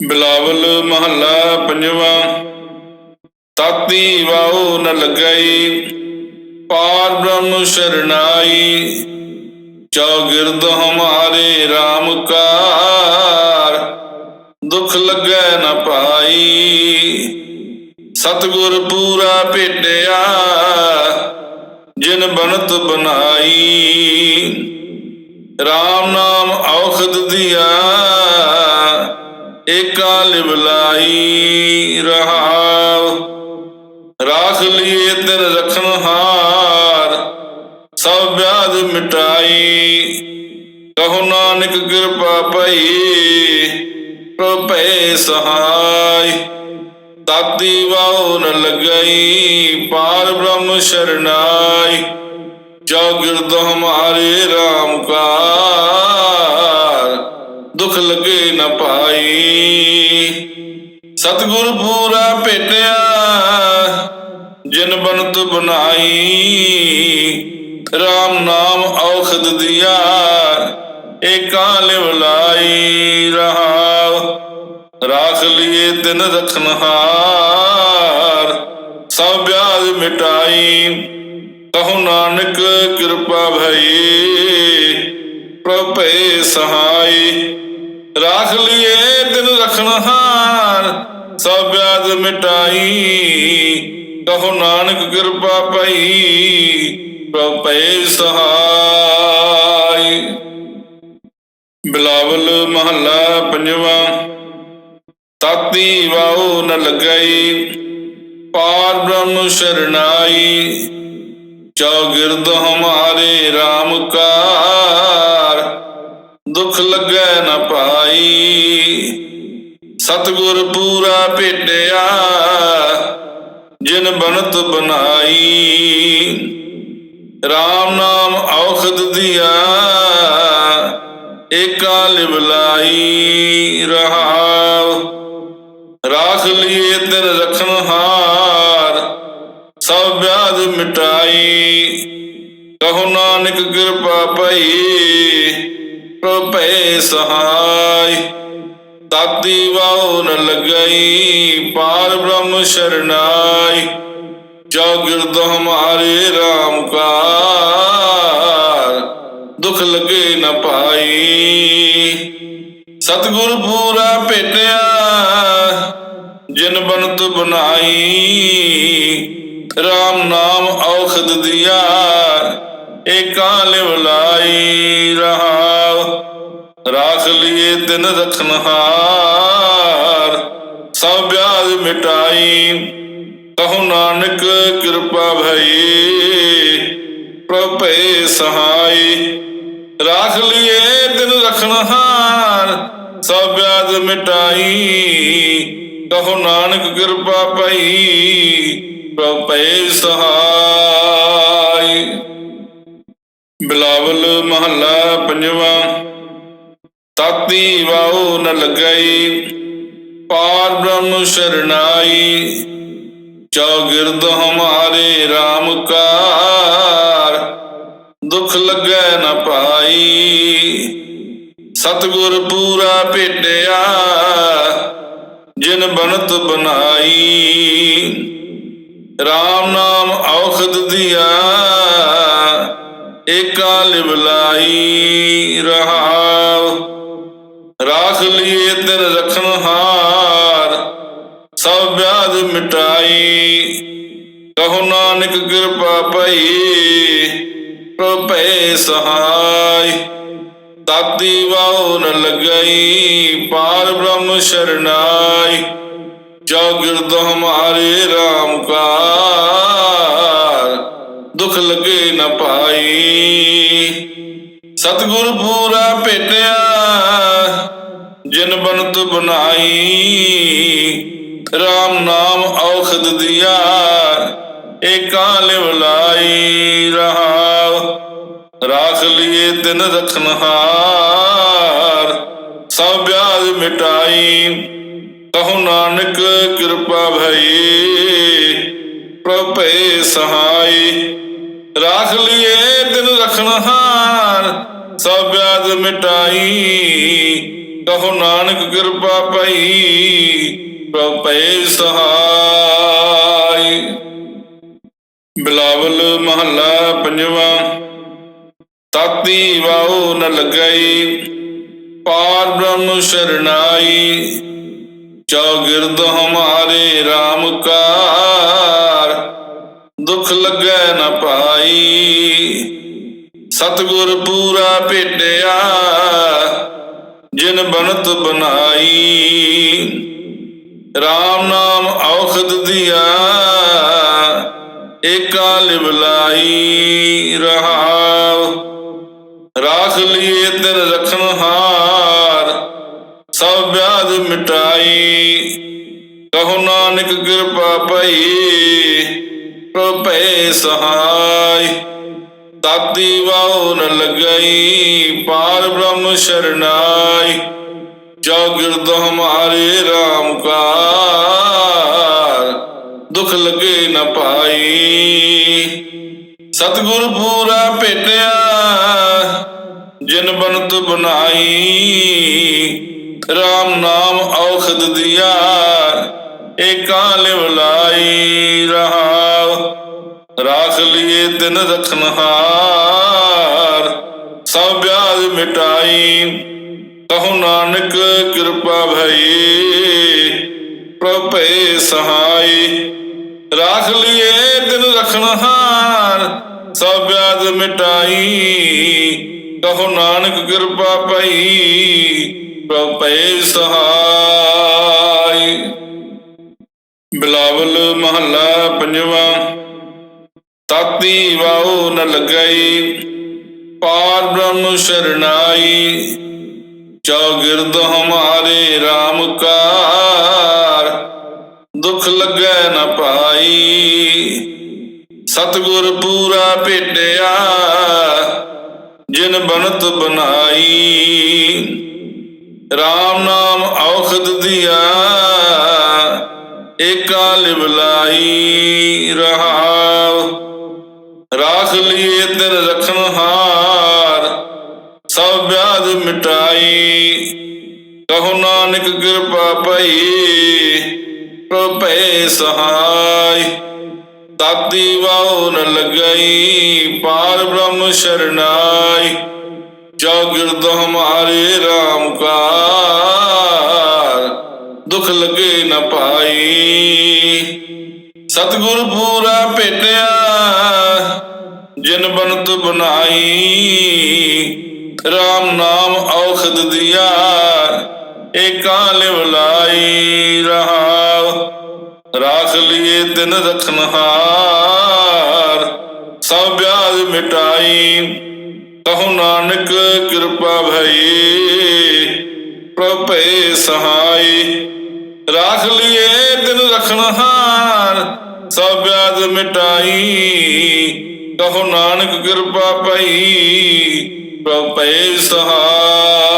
ਬਿਲਾਵਲ ਮਹੱਲਾ ਪੰਜਵਾਂ, ਤਾਤੀ ਵਾਉ ਨ ਲੱਗਈ, ਪਾਰ ਬ੍ਰਹਮ ਸ਼ਰਨਾਈ, ਚੌਗਿਰਦ ਹਮਾਰੇ RAM ਕਾਰ, ਦੁਖ ਲੱਗੈ ਨ ਪਾਈ। ਸਤਿਗੁਰ ਪੂਰਾ ਭੇਟਿਆ, ਜਿਨ ਬਨਤ ਬਨਾਈ RAM ਨਾਮ ਔਖਦ ਦਿਆ ਏਕਾ ਲਿਵਲਾਈ ਰਹਾਉ। ਰਾਖ ਲਿਏ ਤਿਨ ਰਖਨ ਹਾਰ, ਸਭ ਵਿਆਦ ਮਿਟਾਈ। ਕਹੋ ਨਾਨਕ ਕਿਰਪਾ ਭਈ, ਪ੍ਰਭੇ ਸਹਾਈ। ਤਾਤੀ ਵਾਉ ਨ ਲੱਗਈ, ਪਾਰ ਬ੍ਰਹਮ ਸ਼ਰਨਾਈ। ਚੌਗਿਰਦ ਹਮਾਰੇ RAM ਕਾਰ ਲਗੇ ਨ ਪਾਈ। ਸਤਿਗੁਰ ਪੂਰਾ ਭੇਟਿਆ, ਜਿਨ ਬਨਤ ਬਨਾਈ RAM ਨਾਮ ਔਖਦ ਦਿਆ, ਏਕਾ ਲਿਵਲਾਈ ਰਹਾਉ। ਰਾਖ ਲਿਏ ਦਿਨ ਰਖਨ ਹਾਰ, ਸਭ ਵਿਆਜ ਮਿਟਾਈ। ਕਹੋ ਨਾਨਕ ਕਿਰਪਾ ਭਈ, ਪ੍ਰਭੇ ਸਹਾਈ। ਰਾਖ ਲਿਏ ਦਿਨ ਰਖਨ ਹਾਰ, ਸਭ ਵਿਆਜ ਮਿਟਾਈ। ਕਹੋ ਨਾਨਕ ਕਿਰਪਾ ਭਈ ਪ੍ਰਭੇ ਸਹਾਈ। ਬਿਲਾਵਲ ਮਹੱਲਾ ਪੰਜਵਾਂ, ਤਾਤੀ ਵਾਉ ਨ ਲਗਾਈ, ਪਾਰ ਬ੍ਰਹਮ ਸ਼ਰਨਾਈ। ਚੌਗਿਰਦ ਹਮਾਰੇ RAM ਕਾਰ, ਦੁਖ ਲੱਗੈ ਨ ਪਾਈ। ਸਤਿਗੁਰ ਪੂਰਾ ਭੇਟਿਆ, ਜਿਨ ਬਨਤ ਬਨਾਈ RAM ਨਾਮ ਔਖਦ ਦਿਆ, ਏਕਾ ਲਿਵਲਾਈ ਰਹਾਉ। ਰਾਖ ਲਿਏ ਤਿਨ ਰਖਨ ਹਾਰ, ਸਭ ਵਿਆਦ ਮਿਟਾਈ। ਕਹੋ ਨਾਨਕ ਕਿਰਪਾ ਪਈ ਪ੍ਰਭੇ ਸਹਾਈ। ਤਾਤੀ ਵਾਉ ਨ ਲੱਗਈ, ਪਾਰ ਬ੍ਰਹਮ ਸ਼ਰਨਾਈ। ਚੌਗਿਰਦ ਹਮਾਰੇ RAM ਕਾਰ ਦੁਖ ਲਗੇ ਨ ਪਾਈ। ਸਤਿਗੁਰ ਪੂਰਾ ਭੇਟਿਆ, ਜਿਨ ਬਨਤ ਬਨਾਈ RAM ਨਾਮ ਔਖਦ ਦਿਆ, ਏਕਾ ਲਿਵਲਾਈ ਰਹਾ ਰਾਖ ਲਿਏ ਦਿਨ ਰਖਨ ਹਾਰ। ਸਭ ਵਿਆਜ ਮਿਟਾਈ, ਕਹੋ ਨਾਨਕ ਕਿਰਪਾ ਭਈ। ਪ੍ਰਭੇ ਸਹਾਈ, ਰਾਖ ਲਿਏ ਦਿਨ ਰਖਨ ਹਾਰ। ਸਭ ਵਿਆਜ ਮਿਟਾਈ, ਕਹੋ ਨਾਨਕ ਕਿਰਪਾ ਭਈ। ਪ੍ਰਭੇ ਸਹਾਈ। ਬਿਲਾਵਲ ਮਹੱਲਾ ਪੰਜਵਾਂ। ਤਾਤੀ ਵਾਉ ਨ ਲੱਗਈ, ਪਾਰ ਬ੍ਰਹਮ ਸ਼ਰਨਾਈ। ਚੌਗਿਰਦ ਹਮਾਰੇ RAM ਕਾਰ, ਦੁਖ ਲੱਗੈ ਨ ਪਾਈ। ਸਤਿਗੁਰ ਪੂਰਾ ਭੇਟਿਆ, ਜਿਨ ਬਨਤ ਬਨਾਈ RAM ਨਾਮ ਔਖਦ ਦਿਆ ਏਕਾ ਲਿਵਲਾਈ ਰਹਾਉ ਰਾਖ ਲਿਏ ਤਿਨ ਰਖਨ ਹਾਰ, ਸਭ ਵਿਆਦ ਮਿਟਾਈ। ਕਹੋ ਨਾਨਕ ਕਿਰਪਾ ਭਈ, ਪ੍ਰਭੇ ਸਹਾਈ। ਤਾਤੀ ਵਾਉ ਨ ਲੱਗਈ, ਪਾਰ ਬ੍ਰਹਮ ਸ਼ਰਨਾਈ। ਚੌਗਿਰਦ ਹਮਾਰੇ RAM ਕਾਰ, ਦੁਖ ਲਗੇ ਨ ਪਾਈ। ਸਤਿਗੁਰ ਪੂਰਾ ਭੇਟਿਆ ਜਿਨ ਬਨਤ ਬਨਾਈ RAM ਨਾਮ ਔਖਦ ਦਿਆ, ਏਕਾ ਲਿਵਲਾਈ ਰਹਾਉ। ਰਾਖ ਲਿਏ ਦਿਨ ਰਖਨ ਹਾਰ, ਸਭ ਵਿਆਜ ਮਿਟਾਈ। ਕਹੋ ਨਾਨਕ ਕਿਰਪਾ ਭਈ, ਪ੍ਰਭੇ ਸਹਾਈ। ਰਾਖ ਲਿਏ ਦਿਨ ਰਖਨ ਹਾਰ, ਸਭ ਵਿਆਦ ਮਿਟਾਈ। ਕਹੋ ਨਾਨਕ ਕਿਰਪਾ ਪਈ, ਪ੍ਰਭ ਸਹਾਈ। ਬਿਲਾਵਲ ਮਹੱਲਾ ਪੰਜਵਾ, ਤਾਤੀ ਵਾਉ ਨ ਲੱਗਈ, ਪਾਰ ਬ੍ਰਹਮ ਸ਼ਰਨਾਈ। ਚੌਗਿਰਦ ਹਮਾਰੇ RAM ਕਾਰ, ਦੁਖ ਲੱਗੈ ਨ ਪਾਈ। ਸਤਿਗੁਰ ਪੂਰਾ ਭੇਟਿਆ ਜਿਨ ਬਨਤ ਬਨਾਈ RAM ਨਾਮ ਔਖਦ ਦਿਆ, ਏਕਾ ਲਿਵਲਾਈ ਰਹਾਉ ਰਾਖ ਲਿਏ ਤਿਨ ਰਖਨ ਹਾਰ, ਸਭ ਵਿਆਦ ਮਿਟਾਈ। ਕਹੋ ਨਾਨਕ ਕਿਰਪਾ ਪਈ ਪ੍ਰਭ ਭੈ ਸਹਾਈ। ਤਾਤੀ ਵਾਉ ਨ ਲਗਈ, ਪਾਰ ਬ੍ਰਹਮ ਸ਼ਰਨਾਈ। ਚੌਗਿਰਦ ਹਮਾਰੇ RAM ਕਾਰ ਦੁਖ ਲਗੇ ਨ ਪਾਈ ਸਤਿਗੁਰ ਪੂਰਾ ਭੇਟਿਆ, ਜਿਨ ਬਨਤ ਬਨਾਈ RAM ਨਾਮ ਔਖਦ ਦਿਆ, ਏਕਾ ਲਿਵਲਾਈ ਰਹਾ ਰਾਖ ਲਿਏ ਤਿਨ ਰਖਨਹਾਰ ਸਭ ਵਿਆਜ ਮਿਟਾਈ। ਕਹੋ ਨਾਨਕ, ਕਿਰਪਾ ਭਈ, ਪ੍ਰਭ ਭੈ ਸਹਾਈ। ਰਾਖ ਲਿਏ ਤਿਨ ਰਖਨਹਾਰ ਸਭ ਵਿਆਜ ਮਿਟਾਈ। ਕਹੋ ਨਾਨਕ, ਕਿਰਪਾ ਭਈ, ਪ੍ਰਭ ਭੈ ਸਹਾਈ। ਬਿਲਾਵਲ ਮਹੱਲਾ ਪੰਜਵਾ, ਤਾਤੀ ਵਾਉ ਨ ਲੱਗਈ, ਪਾਰ ਬ੍ਰਹਮ ਸ਼ਰਨਾਈ। ਚੌਗਿਰਦ ਹਮਾਰੇ RAM ਕਾਰ। ਦੁਖ ਲੱਗੈ ਨ ਪਾਈ। ਸਤਿਗੁਰ ਪੂਰਾ ਭੇਟਿਆ, ਜਿਨ ਬਨਤ ਬਨਾਈ RAM ਨਾਮ ਔਖਦ ਦਿਆ, ਏਕਾ ਲਿਵਲਾਈ ਰਹਾਉ। ਰਾਖ ਲਿਏ ਤਿਨ ਰਖਨ ਹਾਰ, ਸਭ ਵਿਆਦ ਮਿਟਾਈ। ਕਹੋ ਨਾਨਕ ਕਿਰਪਾ ਪਈ ਪ੍ਰਭ ਸਹਾਈ। ਤਾਤੀ ਵਾਉ ਨ ਲੱਗਈ, ਪਾਰ ਬ੍ਰਹਮ ਸ਼ਰਨਾਈ। ਚੌਗਿਰਦ ਹਮਾਰੇ RAM ਕਾਰ, ਦੁਖ ਲਗੇ ਨ ਪਾਈ। ਸਤਿਗੁਰ ਪੂਰਾ ਭੇਟਿਆ, ਜਿਨ ਬਨਤ ਬਨਾਈ। RAM ਨਾਮ ਔਖਦ ਦਿਆ ਏਕਾ ਲਿਵਲਾਈ ਰਹਾਉ। ਰਾਖ ਲਿਏ ਤਿਨ ਰਖਨਹਾਰ ਸਭ ਵਿਆਜ ਮਿਟਾਈ। ਕਹੋ ਨਾਨਕ, ਕਿਰਪਾ ਭਈ, ਪ੍ਰਭ ਭੈ ਸਹਾਈ। ਰਾਖ ਲਿਏ ਦਿਨ ਰਖਨਹਾਰ ਸਭ ਵਿਆਜ ਮਿਟਾਈ। ਕਹੋ ਨਾਨਕ, ਕਿਰਪਾ ਭਈ, ਪ੍ਰਭ ਭੈ ਸਹਾਈ।